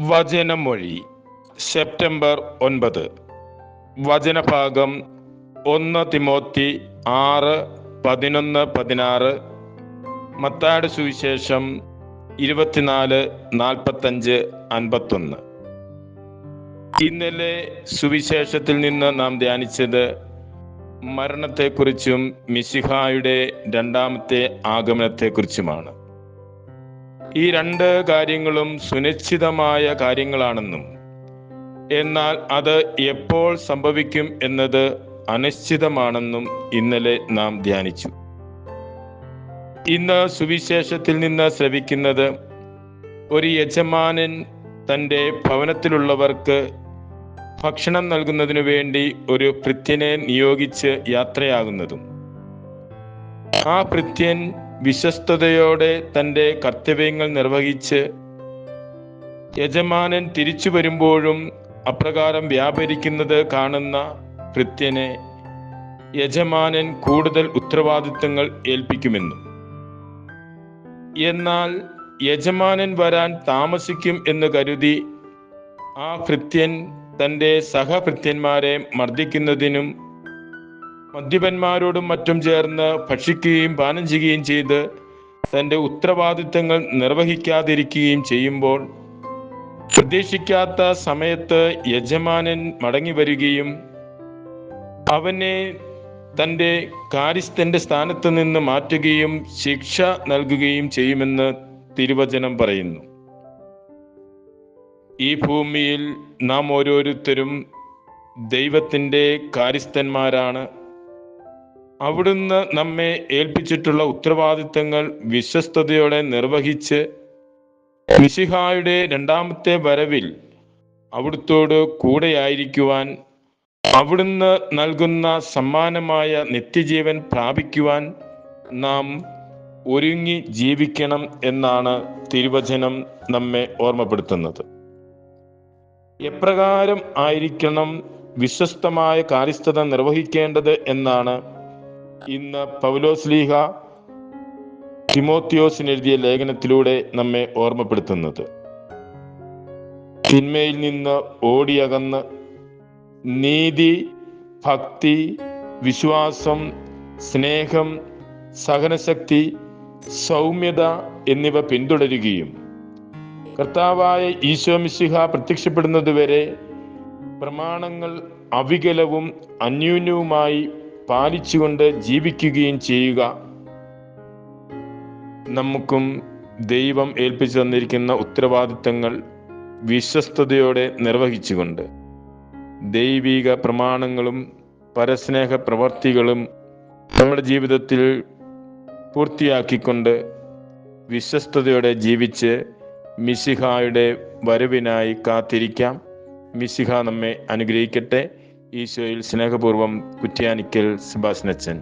വചനമൊഴി September ഒൻപത്. വചനഭാഗം ഒന്ന് തിമോത്തി ആറ് പതിനൊന്ന് പതിനാറ്. മത്താട് സുവിശേഷം ഇരുപത്തിനാല് നാൽപ്പത്തഞ്ച് അൻപത്തൊന്ന്. ഇന്നലെ സുവിശേഷത്തിൽ നിന്ന് നാം ധ്യാനിച്ചത് മരണത്തെക്കുറിച്ചും മിശിഹായുടെ രണ്ടാമത്തെ ആഗമനത്തെക്കുറിച്ചുമാണ്. ഈ രണ്ട് കാര്യങ്ങളും സുനിശ്ചിതമായ കാര്യങ്ങളാണെന്നും എന്നാൽ അത് എപ്പോൾ സംഭവിക്കും എന്നത് അനിശ്ചിതമാണെന്നും ഇന്നലെ നാം ധ്യാനിച്ചു. ഇന്ന് സുവിശേഷത്തിൽ നിന്ന് ശ്രവിക്കുന്നത് ഒരു യജമാനൻ തന്റെ ഭവനത്തിലുള്ളവർക്ക് ഭക്ഷണം നൽകുന്നതിനു വേണ്ടി ഒരു ഭൃത്യനെ നിയോഗിച്ച് യാത്രയാകുന്നതും ആ ഭൃത്യൻ വിശ്വസ്തയോടെ തന്റെ കർത്തവ്യങ്ങൾ നിർവഹിച്ച് യജമാനൻ തിരിച്ചു വരുമ്പോഴും അപ്രകാരം വ്യാപരിക്കുന്നത് കാണുന്ന കൃത്യനെ യജമാനൻ കൂടുതൽ ഉത്തരവാദിത്തങ്ങൾ ഏൽപ്പിക്കുമെന്നും. എന്നാൽ യജമാനൻ വരാൻ താമസിക്കും എന്ന് കരുതി ആ കൃത്യൻ തന്റെ സഹകൃത്യന്മാരെ മർദ്ദിക്കുന്നതിനും മദ്യപന്മാരോടും മറ്റും ചേർന്ന് ഭക്ഷിക്കുകയും പാനം ചെയ്യുകയും ചെയ്ത് തന്റെ ഉത്തരവാദിത്തങ്ങൾ നിർവഹിക്കാതിരിക്കുകയും ചെയ്യുമ്പോൾ പ്രതീക്ഷിക്കാത്ത സമയത്ത് യജമാനൻ മടങ്ങി വരികയും അവനെ തന്റെ കാര്യസ്ഥന്റെ സ്ഥാനത്ത് നിന്ന് മാറ്റുകയും ശിക്ഷ നൽകുകയും ചെയ്യുമെന്ന് തിരുവചനം പറയുന്നു. ഈ ഭൂമിയിൽ നാം ഓരോരുത്തരും ദൈവത്തിന്റെ കാര്യസ്ഥന്മാരാണ്. അവിടുന്ന് നമ്മെ ഏൽപ്പിച്ചിട്ടുള്ള ഉത്തരവാദിത്തങ്ങൾ വിശ്വസ്തയോടെ നിർവഹിച്ച് മിശിഹായുടെ രണ്ടാമത്തെ വരവിൽ അവിടുത്തോട് കൂടെയായിരിക്കുവാൻ അവിടുന്ന് നൽകുന്ന സമ്മാനമായ നിത്യജീവൻ പ്രാപിക്കുവാൻ നാം ഒരുങ്ങി ജീവിക്കണം എന്നാണ് തിരുവചനം നമ്മെ ഓർമ്മപ്പെടുത്തുന്നത്. എപ്രകാരം ആയിരിക്കണം വിശ്വസ്തമായ കാര്യസ്ഥത നിർവഹിക്കേണ്ടത് എന്നാണ് ഇന്ന് പൗലോസ്ലീഹ തിമോത്തിയോസിന് എഴുതിയ ലേഖനത്തിലൂടെ നമ്മെ ഓർമ്മപ്പെടുത്തുന്നത്. തിന്മയിൽ നിന്ന് ഓടിയകന്ന് നീതി ഭക്തി വിശ്വാസം സ്നേഹം സഹനശക്തി സൗമ്യത എന്നിവ പിന്തുടരുകയും കർത്താവായ ഈശോ മിശിഹ പ്രത്യക്ഷപ്പെടുന്നതുവരെ പ്രമാണങ്ങൾ അവികലവും അന്യൂന്യവുമായി പാലിച്ചുകൊണ്ട് ജീവിക്കുകയും ചെയ്യുക. നമുക്കും ദൈവം ഏൽപ്പിച്ചു തന്നിരിക്കുന്ന ഉത്തരവാദിത്തങ്ങൾ വിശ്വസ്തയോടെ നിർവഹിച്ചുകൊണ്ട് ദൈവിക പ്രമാണങ്ങളും പരസ്നേഹ പ്രവർത്തികളും നമ്മുടെ ജീവിതത്തിൽ പൂർത്തിയാക്കിക്കൊണ്ട് വിശ്വസ്തയോടെ ജീവിച്ച് മിശിഹായുടെ വരവിനായി കാത്തിരിക്കാം. മിശിഹ നമ്മെ അനുഗ്രഹിക്കട്ടെ. ഈശോയിൽ സ്നേഹപൂർവം കുറ്റ്യാനിക്കൽ സെബാസ്നച്ചൻ